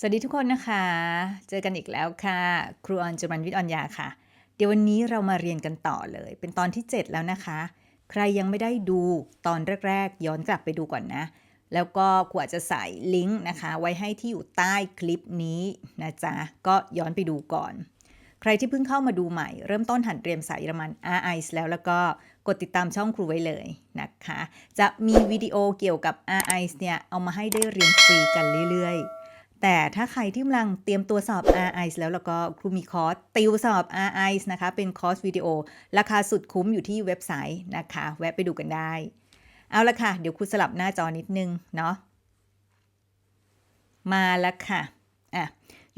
สวัสดีทุกคนนะคะ เจอกันอีกแล้วค่ะ ครูออนจุมันวิทย์ออนยาค่ะ เดี๋ยววันนี้เรามาเรียนกันต่อเลย เป็นตอนที่ 7 แล้วนะคะ ใครยังไม่ได้ดูตอนแรก ๆ ย้อนกลับไปดูก่อนนะ แล้วก็ขวาจะใส่ลิงก์นะคะ ไว้ให้ที่อยู่ใต้คลิปนี้นะจ๊ะ ก็ย้อนไปดูก่อน ใครที่เพิ่งเข้ามาดูใหม่ เริ่มต้นหัดเรียนภาษาเยอรมัน r i แล้วแล้วก็กดติดตามช่องครูไว้เลยนะคะ จะมีวิดีโอเกี่ยวกับ r i s เนี่ยเอามาให้ได้เรียนฟรีกันเรื่อยๆ แต่ถ้าใครที่กำลังเตรียมตัวสอบ r i s แล้วแล้วก็ครูมีคอร์สติวสอบ r i s นะคะ เป็นคอร์สวิดีโอ ราคาสุดคุ้มอยู่ที่เว็บไซต์นะคะ แวะไปดูกันได้ เอาละค่ะ เดี๋ยวครูสลับหน้าจอนิดนึง เนาะมาแล้วค่ะอะ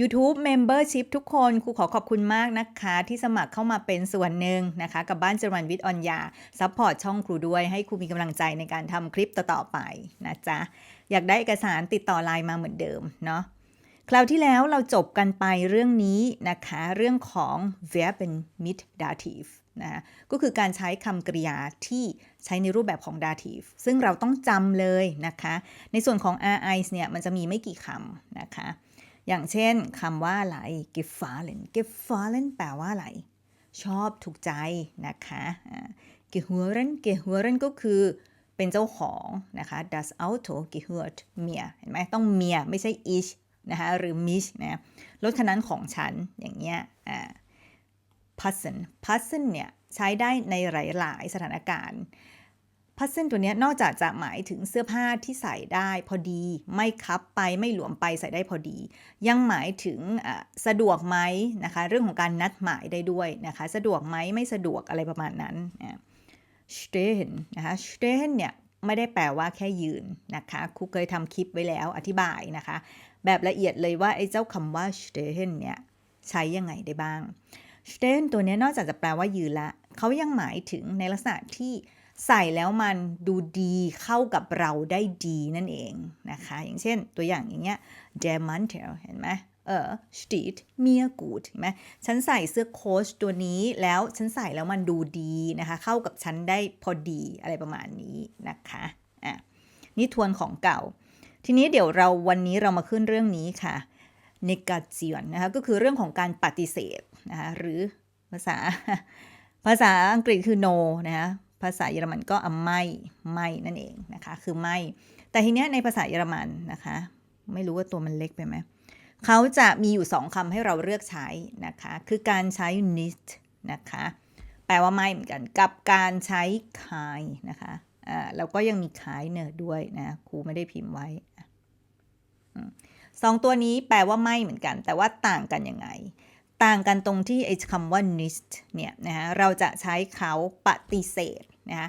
YouTube Membership ทุกคนครูขอขอบคุณมากนะคะ ที่สมัครเข้ามาเป็นส่วนหนึ่งนะคะ กับบ้านจริญวิทย์ออนยาซัพพอร์ตช่องครูด้วยให้ครูมีกำลังใจในการทำคลิปต่อๆไปนะจ๊ะ อยากได้เอกสารติดต่อไลน์มาเหมือนเดิมเนาะคราวที่แล้วเราจบกันไปเรื่องนี้นะคะ เรื่องของ verb mit dative นะก็คือการใช้คำกริยาที่ใช้ในรูปแบบของ dative ซึ่งเราต้องจำเลยนะคะ ในส่วนของ ri เนี่ยมันจะมีไม่กี่คำนะคะ อย่างเช่นคำว่าอะไร gefallen gefallen แปลว่าอะไร ชอบถูกใจนะคะ gehören gehören ก็คือ เป็นเจ้าของนะคะ das Auto gehört mir เห็นไหมต้อง mir ไม่ใช่ ich นะคะหรือ mich นะรถคันนั้นของฉันอย่างเงี้ยอ่า passen passen เนี่ยใช้ได้ในหลาย ๆ สถานการณ์พัสเซนตัวเนี้ยนอกจากจะหมายถึงเสื้อผ้าที่ใส่ได้พอดี ไม่คับไปไม่หลวมไปใส่ได้พอดี ยังหมายถึงอะสะดวกไหมนะคะ เรื่องของการนัดหมายได้ด้วยนะคะ สะดวกไหมไม่สะดวกอะไรประมาณนั้นอะ stehen นะคะ stehen เนี่ยไม่ได้แปลว่าแค่ยืนนะคะครูเคยทำคลิปไว้แล้วอธิบายนะคะ แบบละเอียดเลยว่าไอ้เจ้าคำว่า stehen เนี่ยใช้ยังไงได้บ้าง stehen ตัวนี้นอกจากจะแปลว่ายืนละเขายังหมายถึงในลักษณะที่ใส่แล้วมันดูดีเข้ากับเราได้ดีนั่นเองนะคะ อย่างเช่นตัวอย่างอย่างเงี้ย der Mantel เห็นไหม เออ steht mir gut เห็นไหมฉันใส่เสื้อโค้ชตัวนี้แล้วฉันใส่แล้วมันดูดีนะคะ เข้ากับฉันได้พอดีอะไรประมาณนี้นะคะอะนี่ทวนของเก่า ทีนี้เดี๋ยวเราวันนี้เรามาขึ้นเรื่องนี้ค่ะ negation นะคะก็คือเรื่องของการปฏิเสธนะคะหรือภาษาภาษาอังกฤษคือ no นะคะภาษาเยอรมันก็อไม่ไม่นั่นเองนะคะ คือไม่ แต่ทีเนี้ยในภาษาเยอรมันนะคะ ไม่รู้ว่าตัวมันเล็กไปไหม เขาจะมีอยู่สองคำให้เราเลือกใช้นะคะ คือการใช้ nicht นะคะ แปลว่าไม่เหมือนกัน กับการใช้ kein นะคะอ่าแล้วก็ยังมี keine ด้วยนะครูไม่ได้พิมพ์ไว้สองตัวนี้แปลว่าไม่เหมือนกัน แต่ว่าต่างกันยังไง ต่างกันตรงที่ไอ้คำว่า nicht เนี่ยนะคะเราจะใช้เขาปฏิเสธนะคะ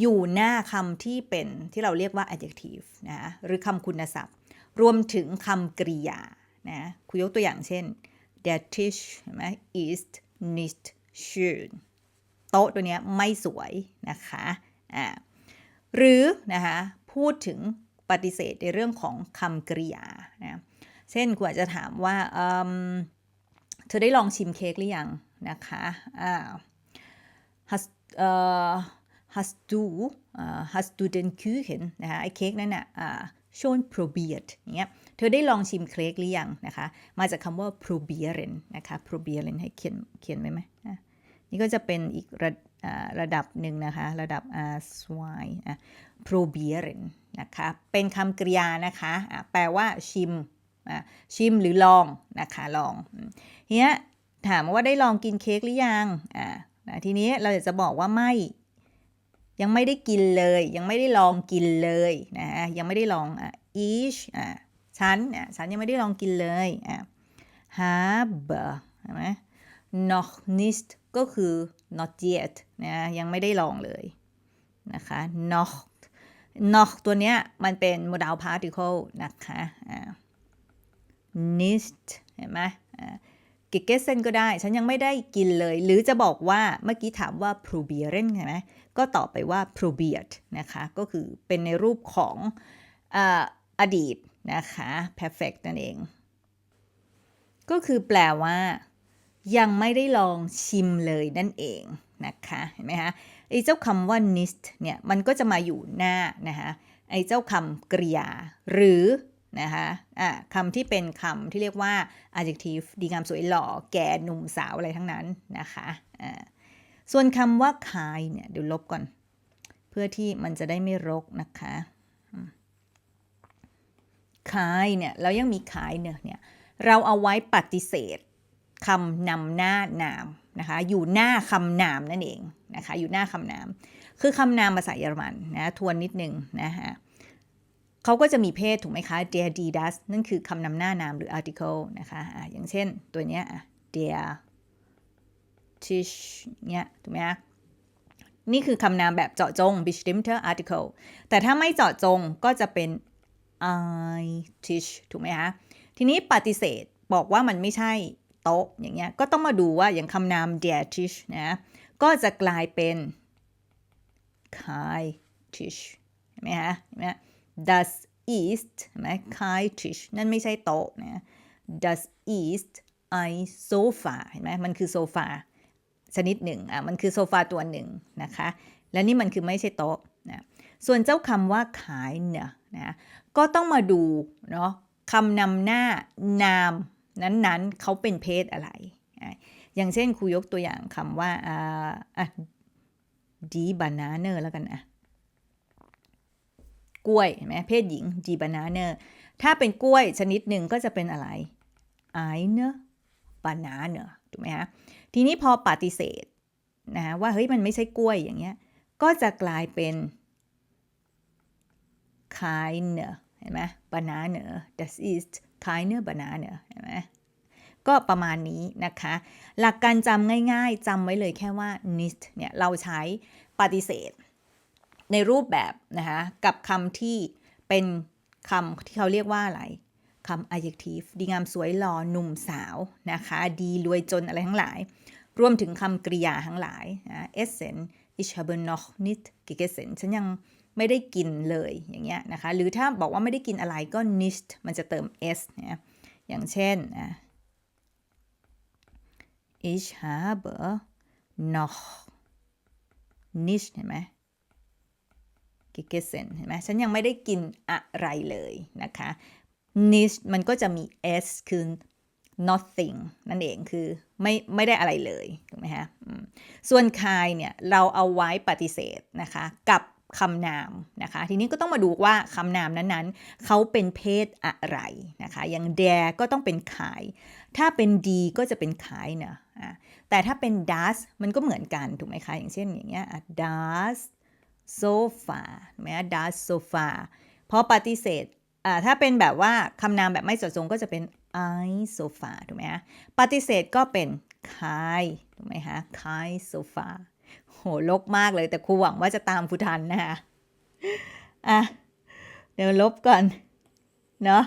อยู่หน้าคำที่เป็นที่เราเรียกว่า adjective นะคะหรือคำคุณศัพท์ รวมถึงคำกริยา นะคุยยกตัวอย่างเช่น der Tisch เห็นไหม is nicht schön โต๊ะตัวนี้ไม่สวยนะคะอ่าหรือนะคะพูดถึงปฏิเสธในเรื่องของคำกริยานะเช่นคุณอาจจะถามว่าเธอได้ลองชิมเค้กหรือยังนะคะอ่า has เอ่อ hast du อ่า hast du den Kuchen นะคะไอ้เค้กนั่นน่ะอ่า schon probiert อย่างเงี้ย เธอได้ลองชิมเค้กหรือยังนะคะ มาจากคำว่า probieren นะคะ probieren ให้เขียนเขียนไว้ไหมอะนี่ก็จะเป็นอีกระระดับหนึ่งนะคะ ระดับ R s w i อะ probieren นะคะ เป็นคำกริยานะคะะแปลว่าชิม ชิมหรือลองนะคะ ลองเนี้ยถามว่าได้ลองกินเค้กหรือยัง อ่านะทีนี้เราอยากจะบอกว่าไม่ ยังไม่ได้กินเลย ยังไม่ได้ลองกินเลยนะยังไม่ได้ลองอะ ich อะฉันอะฉันยังไม่ได้ลองกินเลยอะ habe ใช่ไหม noch nicht ก็คือ not yet นะยังไม่ได้ลองเลยนะคะ noch noch ตัวเนี้ยมันเป็น modal particle นะคะอ่า nicht เห็นไหมอ่า กิเกเซนก็ได้ ฉันยังไม่ได้กินเลย หรือจะบอกว่าเมื่อกี้ถามว่า probieren ใช่ไหมก็ตอบไปว่า probiert นะคะ ก็คือเป็นในรูปของออดีตนะคะ perfect นั่นเอง ก็คือแปลว่า ยังไม่ได้ลองชิมเลยนั่นเองนะคะ เห็นไหมคะ ไอ้เจ้าคำว่า nicht เนี่ย มันก็จะมาอยู่หน้านะคะ ไอ้เจ้าคำกริยา หรือ นะคะอะคำที่เป็นคำที่เรียกว่า adjective ดีงามสวยหล่อแก่หนุ่มสาวอะไรทั้งนั้นนะคะอ่าส่วนคำว่า kind เนี่ยเดี๋ยวลบก่อน เพื่อที่มันจะได้ไม่รกนะคะ kind เนี่ยเรายังมี kind เนี่ยเนี่ยเราเอาไว้ปฏิเสธคำนำหน้านามนะคะอยู่หน้าคำนามนั่นเองนะคะอยู่หน้าคำนาม คือคำนามภาษาเยอรมันนะทวนนิดนึงนะคะ เขาก็จะมีเพศถูกไหมคะ der didas นั่นคือคำนำหน้านามหรือ article นะคะอะอย่างเช่นตัวเนี้ย der tish เนี่ยถูกไหมคะนี่คือคำนามแบบเจาะจง bestimmter article แต่ถ้าไม่เจาะจงก็จะเป็น I tisch ถูกไหมคะ ทีนี้ปฏิเสธบอกว่ามันไม่ใช่โต๊ะอย่างเงี้ย ก็ต้องมาดูว่าอย่างคำนาม der Tisch นะ ก็จะกลายเป็น Kai Tisch เห็นไหมคะเห็นไหม das ist เห็นไหม Kai Tisch นั่นไม่ใช่โต๊ะนะ das ist ein Sofa เห็นไหมมันคือโซฟาชนิดหนึ่งอะมันคือโซฟาตัวหนึ่งนะคะ และนี่มันคือไม่ใช่โต๊ะนะส่วนเจ้าคำว่าขายเนี่ยนะก็ต้องมาดูเนาะคำนำหน้านามนั้นๆเขาเป็นเพศอะไรอะอย่างเช่นครูยกตัวอย่างคำว่าอ่าดีบานาเนอร์แล้วกันนะ กล้วยเห็นไหมเพศหญิงดีบานาเนอร์ถ้าเป็นกล้วยชนิดหนึ่งก็จะเป็นอะไรไอเนอร์บานาเนอร์ถูกไหมฮะทีนี้พอปฏิเสธนะว่าเฮ้ยมันไม่ใช่กล้วยอย่างเงี้ยก็จะกลายเป็น keine เห็นไหม banane das ist keine banane เห็นไหมก็ประมาณนี้นะคะ หลักการจำง่ายๆจำไว้เลยแค่ว่า nicht เนี่ยเราใช้ปฏิเสธ ในรูปแบบนะคะกับคำที่เป็นคำที่เขาเรียกว่าอะไรคำ adjective ดีงามสวยหล่อหนุ่มสาวนะคะ ดีรวยจนอะไรทั้งหลาย รวมถึงคำกริยาทั้งหลายนะ essen ich habe noch nicht gegessen ฉันยังไม่ได้กินเลยอย่างเงี้ยนะคะ หรือถ้าบอกว่าไม่ได้กินอะไรก็ nicht มันจะเติม s นะอย่างเช่นอะ ich habe noch nicht เห็นไหม gegessen เห็นไหมฉันยังไม่ได้กินอะไรเลยนะคะ nicht มันก็จะมี s คือ nothing นั่นเองคือไม่ไม่ได้อะไรเลยถูกไหมฮะส่วน kind เนี่ยเราเอาไว้ปฏิเสธนะคะกับคำนามนะคะ ทีนี้ก็ต้องมาดูว่าคำนามนั้นๆ เขาเป็นเพศอะไรนะคะ อย่าง der ก็ต้องเป็น kai ถ้าเป็น d ก็จะเป็น kai เนะแต่ถ้าเป็น das มันก็เหมือนกันถูกไหมคะ อย่างเช่นอย่างเงี้ยอ่ะ das sofa ถูกไหม das sofa พอปฏิเสธอ่าถ้าเป็นแบบว่าคำนามแบบไม่เจาะจงก็จะเป็น I sofa ถูกไหมคะปฏิเสธก็เป็น kai ถูกไหมคะ kai sofa โหลกมากเลยแต่ครูหวังว่าจะตามครูทันนะคะอะเดี๋ยวลบก่อน เนาะ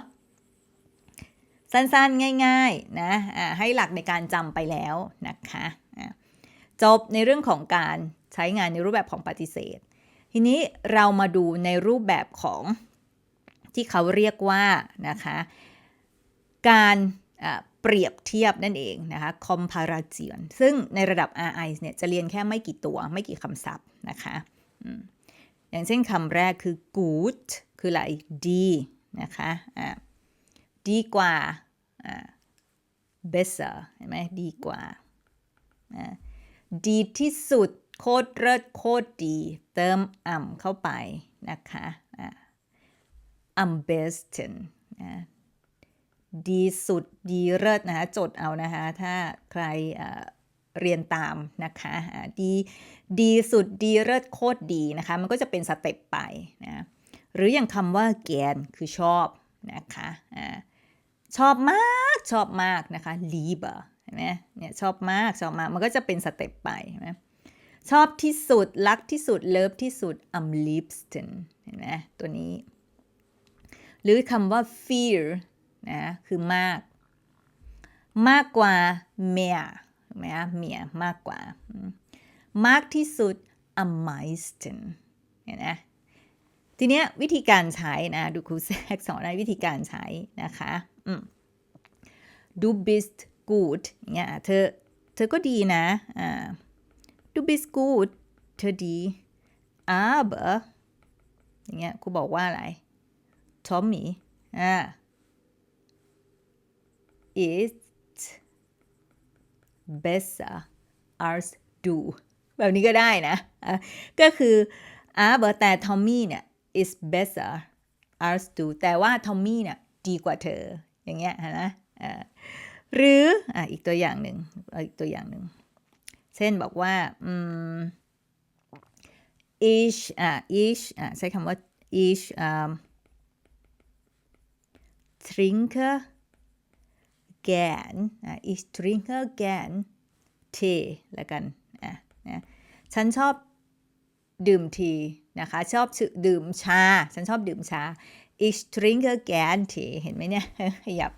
สั้นๆ ง่ายๆ นะอะให้หลักในการจำไปแล้วนะคะะจบในเรื่องของการใช้งานในรูปแบบของปฏิเสธ ทีนี้เรามาดูในรูปแบบของที่เขาเรียกว่านะคะการเปรียบเทียบนั่นเองนะคะ comparison ซึ่งในระดับ RI เนี่ยจะเรียนแค่ไม่กี่ตัวไม่กี่คำศัพท์นะคะอย่างเช่นคำแรกคือ good คืออะไรดีนะคะอ่าดีกว่า better เห็นไหมดีกว่า ดีที่สุด โคตรเลิศโคตรดี เติมอ่ำเข้าไปนะคะอ่า am best นะดีสุดดีเลิศนะคะจดเอานะคะ ถ้าใครเรียนตามนะคะดีดีสุดดีเลิศโคตรดีนะคะ มันก็จะเป็นสเต็ปไปนะหรืออย่างคำว่าแกนคือชอบนะคะอ่าชอบมากชอบมากนะคะ lieber เห็นไหมเนี่ยชอบมากชอบมาก มันก็จะเป็นสเต็ปไปนไหม ชอบที่สุด รักที่สุด เลิฟที่สุด am liebsten เห็นไหมตัวนี้ หรือคำว่า fear นะ คือมาก มากกว่า mehr ถูกไหมคะ mehr มากกว่า มากที่สุด am meisten เห็นไหมทีเนี้ยวิธีการใช้นะ ดูครูแทรกสอนในวิธีการใช้นะคะอืม du bist gut อย่างเงี้ยเธอ เธอก็ดีนะ อ่า du bist gut เธอดี aber อย่างเงี้ยครูบอกว่าอะไร Tommy อ่า is besser als du แบบนี้ก็ได้นะอะก็คืออาเบอร์แต่ทอมมี่เนี่ย is better as du แต่ว่าทอมมี่เนี่ยดีกว่าเธอ อย่างเงี้ยนะอ่าหรืออะอีกตัวอย่างหนึ่งอีกตัวอย่างหนึ่ง เช่นบอกว่า อืม ich อะ ich อะใช้คำว่า ich อ่า trinke gern อะ ich trinke gern Tee แล้วกันอะนะฉันชอบดื่มทีนะคะ ชอบดื่มชา ฉันชอบดื่มชา ich trinke gern Tee เห็นไหมเนี่ย ขยับ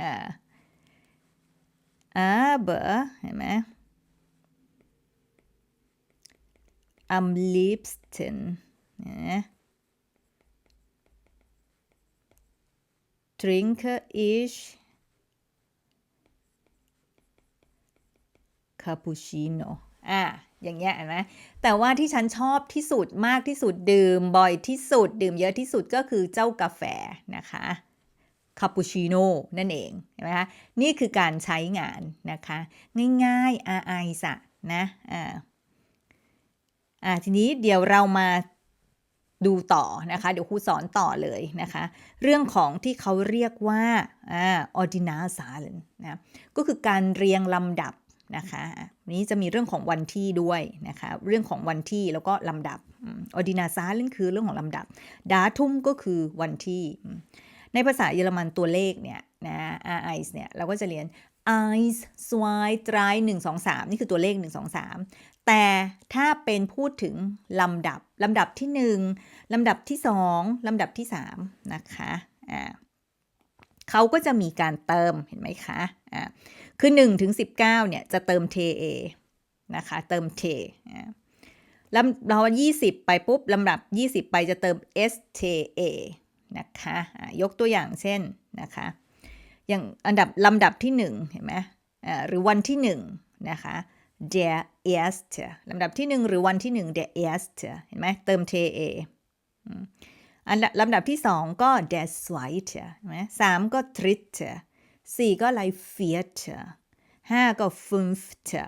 อ่า aber เห็นไหม am liebsten นะ trinke ich cappuccino อะอย่างเงี้ยนะ แต่ว่าที่ฉันชอบที่สุดมากที่สุดดื่มบ่อยที่สุด ดื่มเยอะที่สุดก็คือเจ้ากาแฟนะคะคาปูชิโน่นั่นเองเห็นไหมคะนี่คือการใช้งานนะคะ ง่ายๆอาไอสะนะอ่า อ่าทีนี้เดี๋ยวเรามาดูต่อนะคะ เดี๋ยวครูสอนต่อเลยนะคะ เรื่องของที่เขาเรียกว่าอ่า ordinal s i l e n นะก็คือการเรียงลำดับนะคะนี้จะมีเรื่องของวันที่ด้วยนะคะ เรื่องของวันที่แล้วก็ลำดับ ordinal s i l e n คือเรื่องของลำดับ datum ก็คือวันที่ ในภาษาเยอรมันตัวเลขเนี่ยนะ i s เนี่ยเราก็จะเรียน eins zwei drei 1 2 3 นี่คือตัวเลข 1 2 3 แต่ถ้าเป็นพูดถึงลำดับลำดับที่ 1 ลำดับที่ 2 ลำดับที่ 3 นะคะอ่าเขาก็จะมีการเติมเห็นไหมคะอ่าคือ1ถึง19เนี่ยจะเติม ta นะคะเติม t ลำเรา20 ไปปุ๊บลำดับ 20 ไปจะเติม sta นะคะยกตัวอย่างเช่นนะคะอย่างอันดับลำดับที่ 1 เห็นไหมหรือวันที่ 1 นะคะ der erste ลำดับที่1หรือวันที่1 der erste เห็นไหมเติม ta อันลำดับที่2ก็ der zweite เห็นไหมสามก็ dritte สี่ก็อะไร vierte ห้าก็ fünfte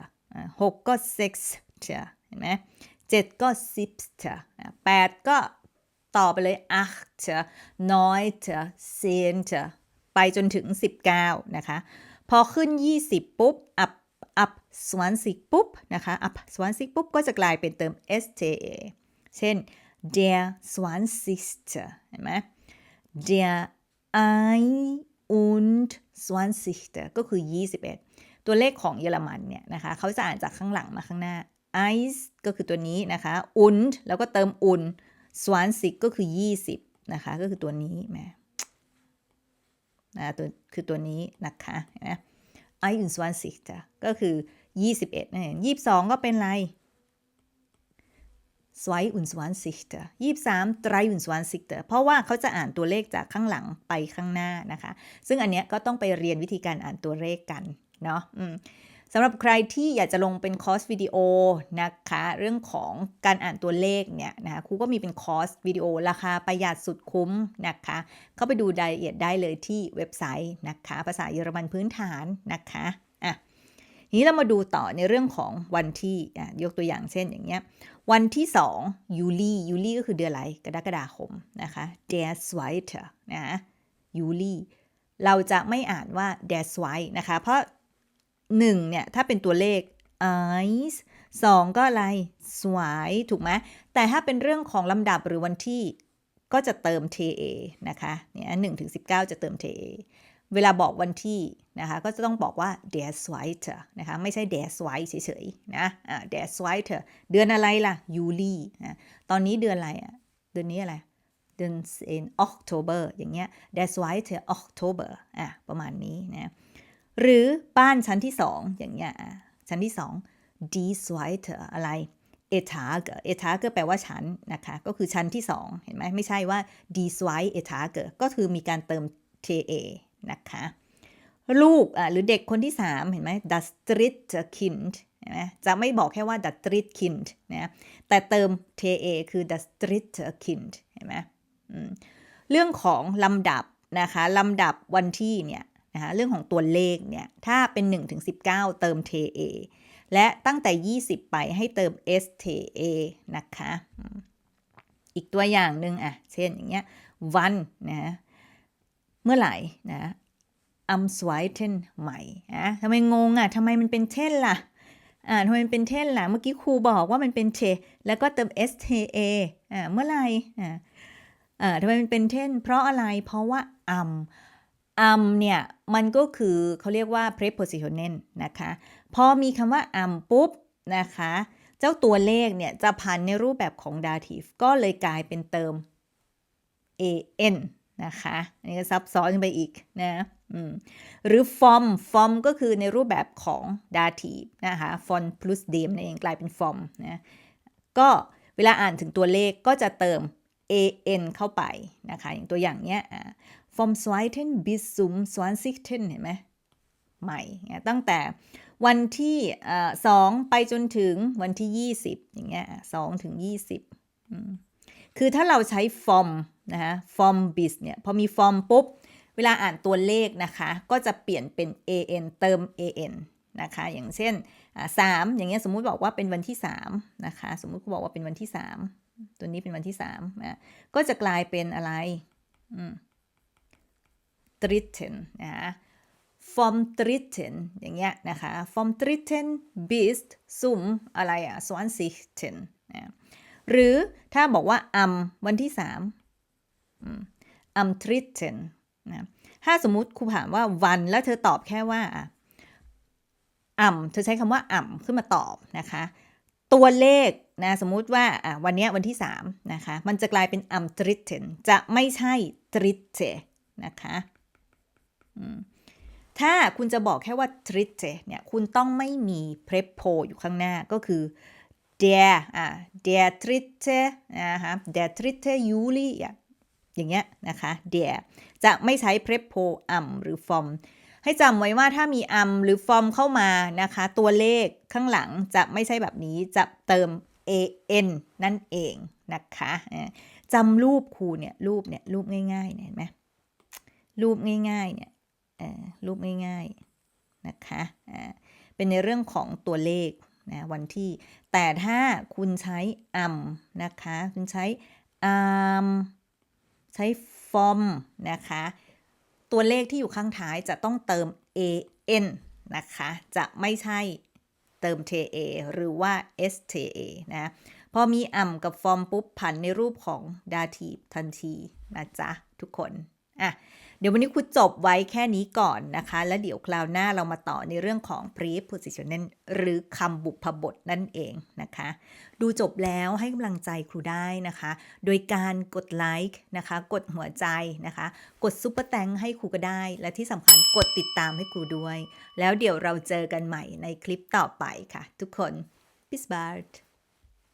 หกก็ sechste เห็นไหมเจ็ดก็ siebte แปดก็ต่อไปเลย achte neunte zehnte ไปจนถึง 19 นะคะ พอขึ้น 20 ปุ๊บ up up 20ปุ๊บนะคะ up 20ปุ๊บก็จะกลายเป็นเติม sta เช่น der 20. เห็นไหม der ein und 20. ก็คือ 21 ตัวเลขของเยอรมันเนี่ยนะคะเขาจะอ่านจากข้างหลังมาข้างหน้า eins ก็คือตัวนี้นะคะ und แล้วก็เติม und 20ก็คือ 20 นะคะ ก็คือตัวนี้แม่นะตัวคือตัวนี้นะคะนะไออุ่นสวนสิกก็คือ 21นั่นเอง22 ก็เป็นไรสวยอุ่นสวนสิกยี่สามไตรอุนสวนสิกเพราะว่าเขาจะอ่านตัวเลขจากข้างหลังไปข้างหน้านะคะ ซึ่งอันเนี้ยก็ต้องไปเรียนวิธีการอ่านตัวเลขกันเนาะสำหรับใครที่อยากจะลงเป็นคอร์สวิดีโอนะคะ เรื่องของการอ่านตัวเลขเนี่ยนะคะครูก็มีเป็นคอร์สวิดีโอราคาประหยัดสุดคุ้มนะคะ เข้าไปดูรายละเอียดได้เลยที่เว็บไซต์นะคะ ภาษาเยอรมันพื้นฐานนะคะอะ นี้เรามาดูต่อในเรื่องของวันที่ยกตัวอย่างเช่นอย่างเงี้ยวันที่ 2 ยูลียูลีก็คือเดือนอะไรกรกฎาคมนะคะ der zweite นะยูลีเราจะไม่อ่านว่า der zweite นะคะ เพราะ 1 เนี่ย ถ้าเป็นตัวเลข ice 2ก็อะไรสวยถูกไหมแต่ถ้าเป็นเรื่องของลำดับหรือวันที่ก็จะเติม ta นะคะเนี่ยหนึ่งถึงสิจะเติม ta เวลาบอกวันที่นะคะก็จะต้องบอกว่า der zweite นะคะไม่ใช่ der zweite เฉยๆนะ der zweite เดือนอะไรล่ะยูลีนะตอนนี้เดือนอะไรอะเดือนนี้อะไร เดือนเอ็นออกโทเบอร์อย่างเงี้ย der zweite Oktober อะประมาณนี้นะหรือบ้านชั้นที่สองอย่างเงี้ยชั้นที่สอง die zweite อะไร etage etage แปลว่าชั้นนะคะ ก็คือชั้นที่สองเห็นไหมไม่ใช่ว่า die zweite etage ก็คือมีการเติม ta นะคะ ลูกหรือเด็กคนที่สามเห็นไหม das dritte Kind เห็นไหมจะไม่บอกแค่ว่า das dritte Kind นะแต่เติม ta คือ das dritte Kind เห็นไหมเรื่องของลำดับนะคะลำดับวันที่เนี่ยนะคะเรื่องของตัวเลขเนี่ยถ้าเป็น1ถึง19เติม TA และตั้งแต่ 20 ไปให้เติม STA นะคะ อีกตัวอย่างหนึ่งอะ เช่นอย่างเงี้ยวันนะ มื่อไหร่นะ am zweiten ใหม่นะทำไมงงอะทำไมมันเป็นเช่นล่ะอ่าทำไมมันเป็นเช่นล่ะ เมื่อกี้ครูบอกว่ามันเป็นเช แล้วก็เติม sta อ่าเมื่อไหร่อ่าอ่าทำไมมันเป็นเช่น เพราะอะไรเพราะว่า am am เนี่ยมันก็คือเขาเรียกว่า prepositional นะคะ พอมีคำว่า am ปุ๊บนะคะ เจ้าตัวเลขเนี่ยจะพันในรูปแบบของ dative ก็เลยกลายเป็นเติม an นะคะอันนี้ก็ซับซ้อนไปอีกนะหรือ form form ก็คือในรูปแบบของ dative นะคะ form plus dem นั่นเองกลายเป็น form นะก็เวลาอ่านถึงตัวเลขก็จะเติม an เข้าไปนะคะอย่างตัวอย่างเนี้ยฟอ่า vom zweiten bis zum 20. เห็นไหมใหม่ตั้งแต่วันที่สองไปจนถึงวันที่ 20 อย่างเงี้ยสองถึง 20 คือถ้าเราใช้ form นะคะ form bis เนี่ย พอมี form ปุ๊บ เวลาอ่านตัวเลขนะคะ ก็จะเปลี่ยนเป็น an เติม an นะคะ อย่างเช่นสามอย่างเงี้ยสมมุติบอกว่าเป็นวันที่3นะคะ สมมุติเขาบอกว่าเป็นวันที่ 3 ตัวนี้เป็นวันที่3นะก็จะกลายเป็นอะไรอืม dritten นะคะ vom dritten อย่างเงี้ยนะคะ vom dritten bis zum อะไรอะ zwanzigten นะหรือถ้าบอกว่า am วันที่3อืม am dritten นะถ้าสมมุติครูถามว่าวันแล้วเธอตอบแค่ว่า am เธอใช้คำว่า am ขึ้นมาตอบนะคะ ตัวเลขนะสมมุติว่าอะวันนี้วันที่3นะคะมันจะกลายเป็น am dritten จะไม่ใช่ dritte นะคะอืมถ้าคุณจะบอกแค่ว่า dritte เนี่ยคุณต้องไม่มี prepo อยู่ข้างหน้าก็คือ der อะ der dritte นะคะ der dritte Juli อะ อย่างเงี้ยนะคะ der จะไม่ใช้ prepo am หรือ form ให้จำไว้ว่าถ้ามี am หรือ form เข้ามานะคะ ตัวเลขข้างหลังจะไม่ใช่แบบนี้จะเติม an นั่นเองนะคะจำรูปครูเนี่ยรูปเนี่ยรูปง่ายๆเนี่ยเห็นไหมรูปง่ายๆเนี่ยรูปง่ายๆนะคะเป็นในเรื่องของตัวเลขนะวันที่แต่ถ้าคุณใช้ am นะคะ คุณใช้ am ใช้ฟอร์มนะคะ ตัวเลขที่อยู่ข้างท้ายจะต้องเติม an นะคะ จะไม่ใช่เติม ta หรือว่า sta นะ พอมีอ่ำกับฟอร์มปุ๊บผันในรูปของดาทีทันทีนะจ๊ะทุกคน อะ เดี๋ยววันนี้ครูจบไว้แค่นี้ก่อนนะคะ แล้วเดี๋ยวคราวหน้าเรามาต่อในเรื่องของ prepositional หรือคำบุพบทนั่นเองนะคะ ดูจบแล้วให้กำลังใจครูได้นะคะ โดยการกดไลค์นะคะ กดหัวใจนะคะ กดซุปเปอร์แตงให้ครูก็ได้ และที่สำคัญกดติดตามให้ครูด้วย แล้วเดี๋ยวเราเจอกันใหม่ในคลิปต่อไปค่ะ ทุกคน Bis bald